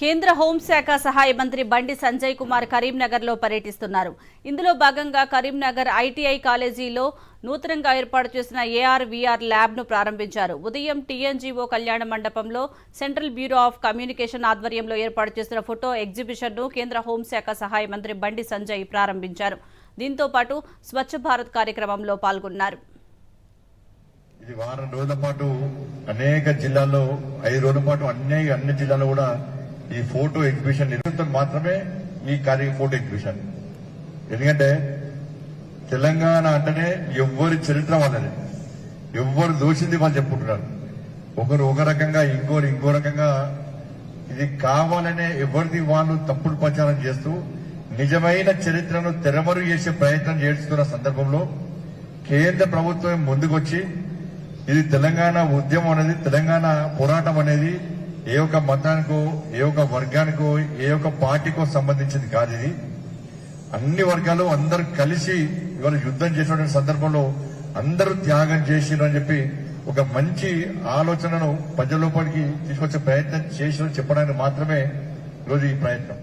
కేంద్ర హోంశాఖ సహాయ మంత్రి బండి సంజయ్ కుమార్ కరీంనగర్లో పర్యటిస్తున్నారు. ఇందులో భాగంగా కరీంనగర్ ఐటీఐ కాలేజీలో నూతనంగా ఏర్పాటు చేసిన ఏఆర్వీఆర్ ల్యాబ్ను ప్రారంభించారు. ఉదయం టీఎన్జీఓ కళ్యాణ మండపంలో సెంట్రల్ బ్యూరో ఆఫ్ కమ్యూనికేషన్ ఆధ్వర్యంలో ఏర్పాటు చేసిన ఫోటో ఎగ్జిబిషన్ను కేంద్ర హోంశాఖ సహాయ మంత్రి బండి సంజయ్ ప్రారంభించారు. దీంతో పాటు స్వచ్ఛ భారత్ కార్యక్రమంలో పాల్గొన్నారు. ఇది వారం రోజుల పాటు అనేక జిల్లాల్లో ఐదు రోజుల పాటు అన్ని అన్ని జిల్లాల్లో కూడా ఈ ఫోటో ఎగ్జిబిషన్ నిర్వహించడం మాత్రమే ఈ కార్య ఫోటో ఎగ్జిబిషన్. ఎందుకంటే తెలంగాణ అంటేనే ఎవ్వరి చరిత్ర వాళ్ళది. ఎవ్వరు దోషింది వాళ్ళు చెప్పుకుంటున్నారు. ఒకరు ఒక రకంగా ఇంకోరు ఇంకో రకంగా ఇది కావాలనే ఎవరిది వాళ్ళు తప్పుడు ప్రచారం చేస్తూ నిజమైన చరిత్రను తెరమరు చేసే ప్రయత్నం చేస్తున్న సందర్భంలో కేంద్ర ప్రభుత్వం ముందుకొచ్చి ఇది తెలంగాణ ఉద్యమం అనేది తెలంగాణ పోరాటం అనేది ఏ ఒక్క మతానికో ఏ ఒక్క వర్గానికో ఏ ఒక్క పార్టీకో సంబంధించింది కాదు ఇది. అన్ని వర్గాలు అందరూ కలిసి ఇవాళ యుద్ధం చేసినటువంటి సందర్భంలో అందరూ త్యాగం చేసిరు అని చెప్పి ఒక మంచి ఆలోచనను ప్రజలోపలికి తీసుకొచ్చే ప్రయత్నం చేసిన చెప్పడానికి మాత్రమే ఈరోజు ఈ ప్రయత్నం.